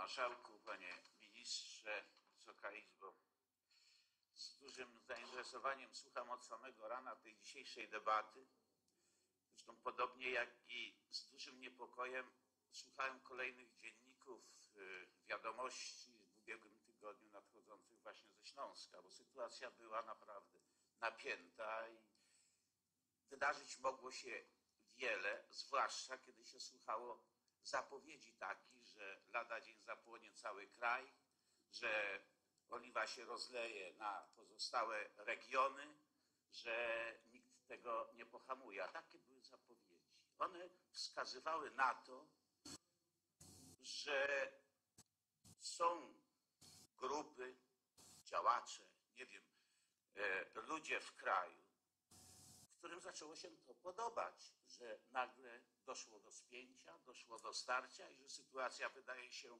Marszałku, Panie Ministrze, Wysoka Izbo. Z dużym zainteresowaniem słucham od samego rana tej dzisiejszej debaty. Zresztą podobnie jak i z dużym niepokojem słuchałem kolejnych dzienników, y, wiadomości w ubiegłym tygodniu nadchodzących właśnie ze Śląska, bo sytuacja była naprawdę napięta i wydarzyć mogło się wiele, zwłaszcza kiedy się słuchało zapowiedzi takich, że lada dzień zapłonie cały kraj, że oliwa się rozleje na pozostałe regiony, że nikt tego nie pohamuje. A takie były zapowiedzi. One wskazywały na to, że są grupy, działacze, nie wiem, e, ludzie w kraju, którym zaczęło się to podobać, że nagle doszło do spięcia, doszło do starcia i że sytuacja wydaje się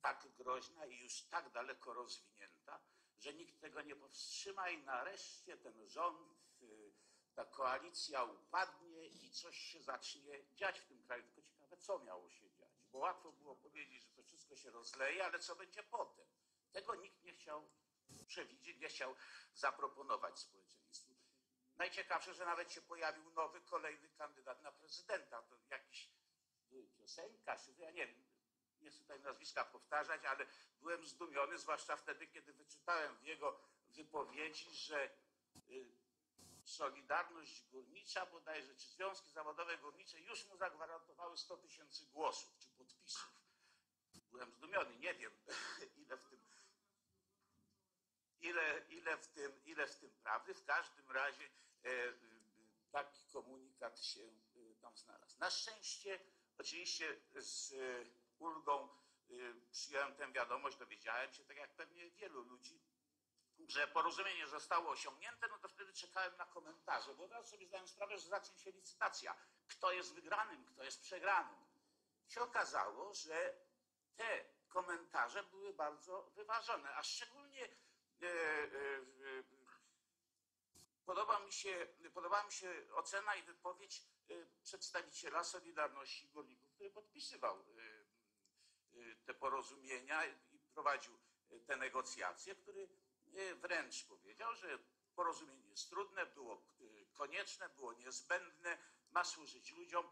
tak groźna i już tak daleko rozwinięta, że nikt tego nie powstrzyma i nareszcie ten rząd, y, ta koalicja upadnie i coś się zacznie dziać w tym kraju. Tylko ciekawe, co miało się dziać, bo łatwo było powiedzieć, że to wszystko się rozleje, ale co będzie potem? Tego nikt nie chciał przewidzieć, nie chciał zaproponować społeczeństwu. Najciekawsze, że nawet się pojawił nowy, kolejny kandydat na prezydenta. To jakiś piosenkarz, ja nie wiem, nie chcę tutaj nazwiska powtarzać, ale byłem zdumiony, zwłaszcza wtedy, kiedy wyczytałem w jego wypowiedzi, że y, Solidarność Górnicza bodajże, czy Związki Zawodowe Górnicze już mu zagwarantowały 100 tysięcy głosów, czy podpisów. Byłem zdumiony, nie wiem ile w tym ile, ile, w tym, ile w tym prawdy. W każdym razie e, taki komunikat się e, tam znalazł. Na szczęście, oczywiście z e, ulgą przyjąłem tę wiadomość, dowiedziałem się, tak jak pewnie wielu ludzi, że porozumienie zostało osiągnięte, no to wtedy czekałem na komentarze, bo od razu sobie zdałem sprawę, że zacznie się licytacja. Kto jest wygranym, kto jest przegranym. I się okazało, że te komentarze były bardzo wyważone, a szczególnie podoba mi się, podoba mi się ocena i wypowiedź e, przedstawiciela Solidarności Górników, który podpisywał e, e, te porozumienia i prowadził e, te negocjacje, który e, wręcz powiedział, że porozumienie jest trudne, było e, konieczne, było niezbędne, ma służyć ludziom.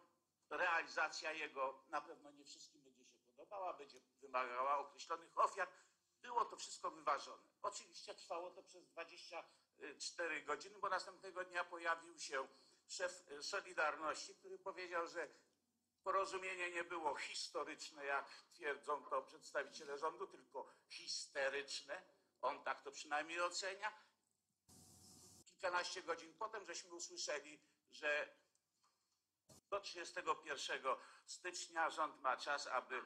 Realizacja jego na pewno nie wszystkim będzie się podobała, będzie wymagała określonych ofiar. Było to wszystko wyważone. Oczywiście trwało to przez 24 godziny, bo następnego dnia pojawił się szef e, Solidarności, który powiedział, że porozumienie nie było historyczne, jak twierdzą to przedstawiciele rządu, tylko histeryczne. On tak to przynajmniej ocenia. Kilkanaście godzin potem żeśmy usłyszeli, że do 31 stycznia rząd ma czas, aby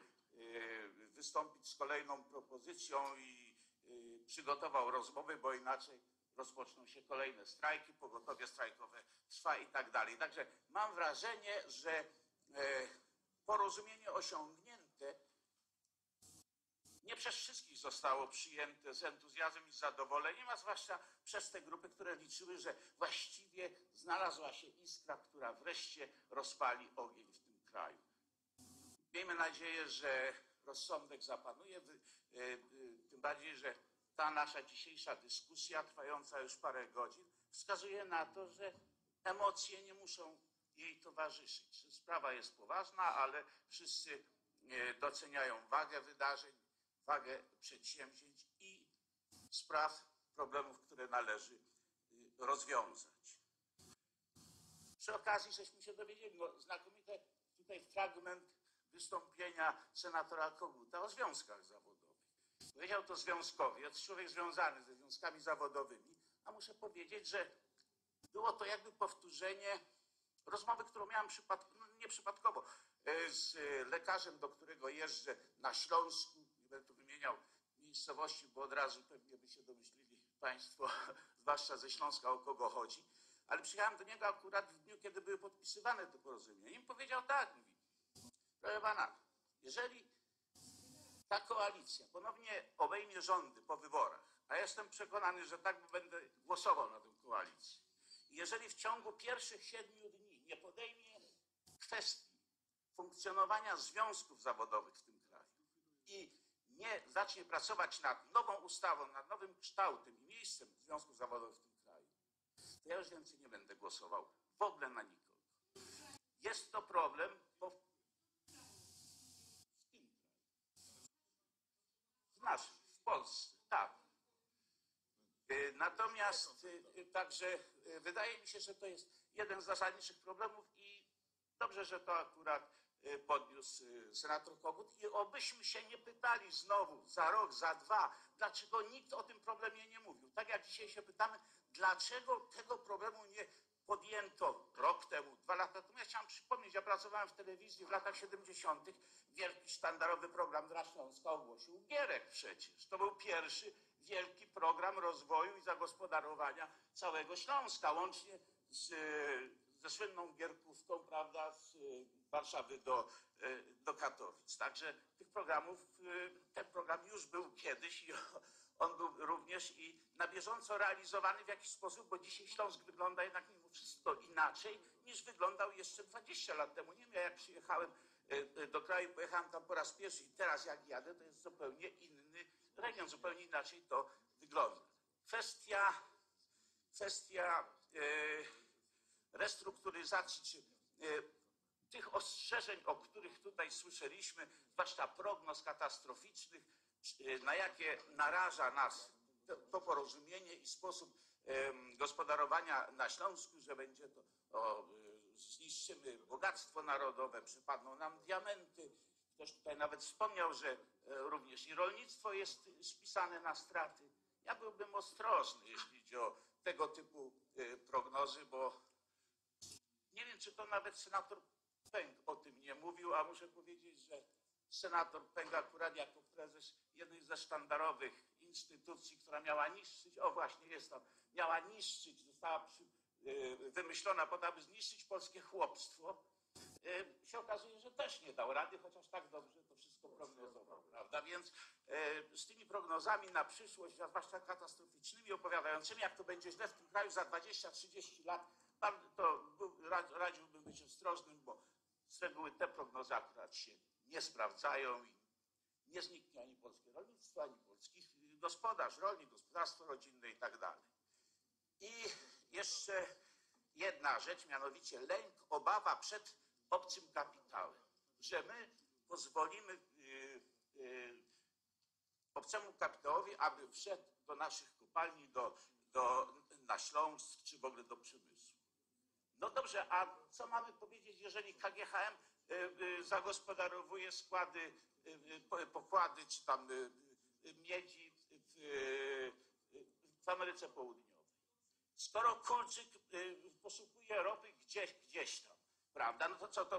wystąpić z kolejną propozycją i y, przygotował rozmowy, bo inaczej rozpoczną się kolejne strajki, pogotowie strajkowe trwa i tak dalej. Także mam wrażenie, że e, porozumienie osiągnięte nie przez wszystkich zostało przyjęte z entuzjazmem i z zadowoleniem, a zwłaszcza przez te grupy, które liczyły, że właściwie znalazła się iskra, która wreszcie rozpali ogień w tym kraju. Miejmy nadzieję, że rozsądek zapanuje, e, e, tym bardziej, że ta nasza dzisiejsza dyskusja, trwająca już parę godzin, wskazuje na to, że emocje nie muszą jej towarzyszyć. Sprawa jest poważna, ale wszyscy e, doceniają wagę wydarzeń, wagę przedsięwzięć i spraw, problemów, które należy rozwiązać. Przy okazji żeśmy się dowiedzieli, no, znakomity tutaj fragment wystąpienia senatora Koguta o związkach zawodowych. Powiedział to związkowiec, człowiek związany ze związkami zawodowymi, a muszę powiedzieć, że było to jakby powtórzenie rozmowy, którą miałem przypad... no, nieprzypadkowo e, z lekarzem, do którego jeżdżę na Śląsku. Nie będę tu wymieniał miejscowości, bo od razu pewnie by się domyślili Państwo, zwłaszcza ze Śląska, o kogo chodzi. Ale przyjechałem do niego akurat w dniu, kiedy były podpisywane te porozumienia. I powiedział tak, mówi, proszę pana, jeżeli ta koalicja ponownie obejmie rządy po wyborach, a jestem przekonany, że tak będę głosował na tę koalicję. Jeżeli w ciągu pierwszych siedmiu dni nie podejmie kwestii funkcjonowania związków zawodowych w tym kraju i nie zacznie pracować nad nową ustawą, nad nowym kształtem i miejscem związków zawodowych w tym kraju, to ja już więcej nie będę głosował w ogóle na nikogo. Jest to problem, bo w tym kraju, w naszym, w Polsce, tak. Y, Natomiast y, y, także y, wydaje mi się, że to jest jeden z zasadniczych problemów i dobrze, że to akurat podniósł senator Kogut i obyśmy się nie pytali znowu za rok, za dwa, dlaczego nikt o tym problemie nie mówił. Tak jak dzisiaj się pytamy, dlaczego tego problemu nie podjęto rok temu, dwa lata temu. Ja chciałem przypomnieć, ja pracowałem w telewizji w latach 70. Wielki sztandarowy program dla Śląska ogłosił Gierek przecież. To był pierwszy wielki program rozwoju i zagospodarowania całego Śląska, łącznie z, e, ze słynną Gierkówką, prawda, z e, Warszawy do, e, do Katowic. Także tych programów, ten program już był kiedyś i on był również i na bieżąco realizowany w jakiś sposób, bo dzisiaj Śląsk wygląda jednak mimo wszystko inaczej niż wyglądał jeszcze 20 lat temu. Nie wiem, ja jak przyjechałem do kraju, pojechałem tam po raz pierwszy i teraz jak jadę, to jest zupełnie inny region, zupełnie inaczej to wygląda. Kwestia, kwestia e, restrukturyzacji, czy e, tych ostrzeżeń, o których tutaj słyszeliśmy, zwłaszcza prognoz katastroficznych, e, na jakie naraża nas to, porozumienie i sposób gospodarowania na Śląsku, że będzie to, o, zniszczymy bogactwo narodowe, przypadną nam diamenty. Ktoś tutaj nawet wspomniał, że e, również i rolnictwo jest spisane na straty. Ja byłbym ostrożny, jeśli chodzi o tego typu y, prognozy, bo nie wiem, czy to nawet senator Pęk o tym nie mówił, a muszę powiedzieć, że senator Pęk akurat jako prezes jednej ze sztandarowych instytucji, która miała niszczyć, o właśnie jest tam, miała niszczyć, została y, wymyślona po to, aby zniszczyć polskie chłopstwo, się okazuje, że też nie dał rady, chociaż tak dobrze to wszystko prognozował, prawda? Więc y, z tymi prognozami na przyszłość, a zwłaszcza katastroficznymi, opowiadającymi, jak to będzie źle w tym kraju za 20-30 lat, to radziłbym być ostrożnym, bo z reguły te prognozy akurat się nie sprawdzają i nie zniknie ani polskie rolnictwo, ani polskich gospodarz, rolnik, gospodarstwo rodzinne i tak dalej. I jeszcze jedna rzecz, mianowicie lęk, obawa przed obcym kapitałem, że my pozwolimy y, y, obcemu kapitałowi, aby wszedł do naszych kopalni, do, do, na Śląsk, czy w ogóle do przemysłu. No dobrze, a co mamy powiedzieć, jeżeli KGHM y, zagospodarowuje składy, po- pokłady czy tam miedzi w, w Ameryce Południowej? Skoro Kulczyk poszukuje ropy gdzieś, gdzieś tam, prawda, no to co to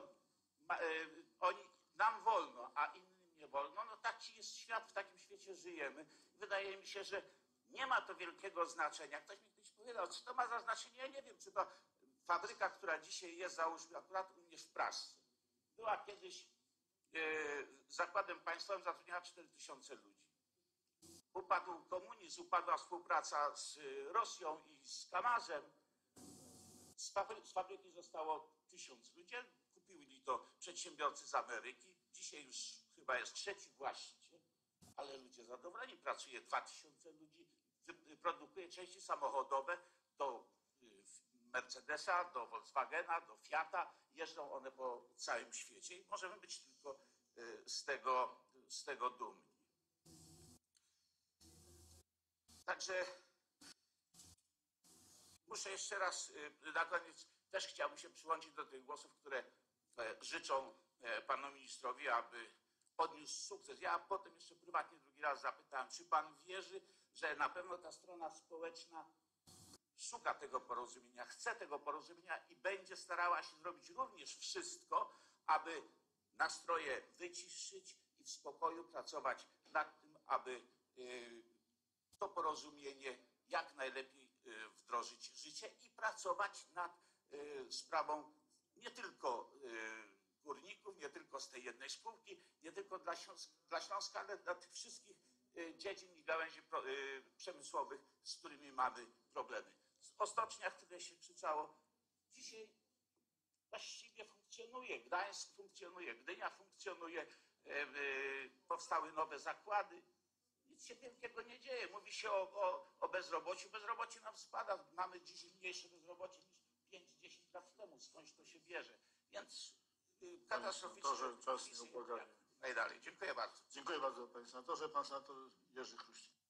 y, oni, nam wolno, a innym nie wolno, no taki jest świat, w takim świecie żyjemy. Wydaje mi się, że nie ma to wielkiego znaczenia. Ktoś mi kiedyś powiedział, co to ma za znaczenie, ja nie wiem, czy to fabryka, która dzisiaj jest, załóżmy, akurat u mnie w Prasce, była kiedyś y, zakładem państwowym, zatrudniała 4 tysiące ludzi. Upadł komunizm, upadła współpraca z Rosją i z Kamazem. Z fabryki zostało tysiąc ludzi. Kupili to przedsiębiorcy z Ameryki. Dzisiaj już chyba jest trzeci właściciel, ale ludzie zadowoleni. Pracuje 2000 ludzi, wy- produkuje części samochodowe do y, Mercedesa, do Volkswagena, do Fiata. Jeżdżą one po całym świecie i możemy być tylko y, z tego, z tego dumni. Także muszę jeszcze raz y, na koniec też chciałbym się przyłączyć do tych głosów, które e, życzą e, panu ministrowi, aby odniósł sukces. Ja potem jeszcze prywatnie drugi raz zapytałem, czy pan wierzy, że na pewno ta strona społeczna szuka tego porozumienia, chce tego porozumienia i będzie starała się zrobić również wszystko, aby nastroje wyciszyć i w spokoju pracować nad tym, aby y, to porozumienie jak najlepiej wdrożyć w życie i pracować nad sprawą nie tylko y, górników, nie tylko z tej jednej spółki, nie tylko dla, Śląsk, dla Śląska, ale dla tych wszystkich y, dziedzin i gałęzi y, przemysłowych, z którymi mamy problemy. O stoczniach tyle się krzyczało. Dzisiaj właściwie funkcjonuje. Gdańsk funkcjonuje, Gdynia funkcjonuje, powstały nowe zakłady. Nic się wielkiego nie dzieje. Mówi się o, o, o bezrobociu. Bezrobocie nam spada. Mamy dziś mniejsze bezrobocie niż 5-10 lat temu. Skądś to się bierze. Więc y, katastroficznie. senatorze, czas nieubłagany. Najdalej. Dziękuję bardzo. Dziękuję bardzo panie senatorze. Pan senator Jerzy Chruścik.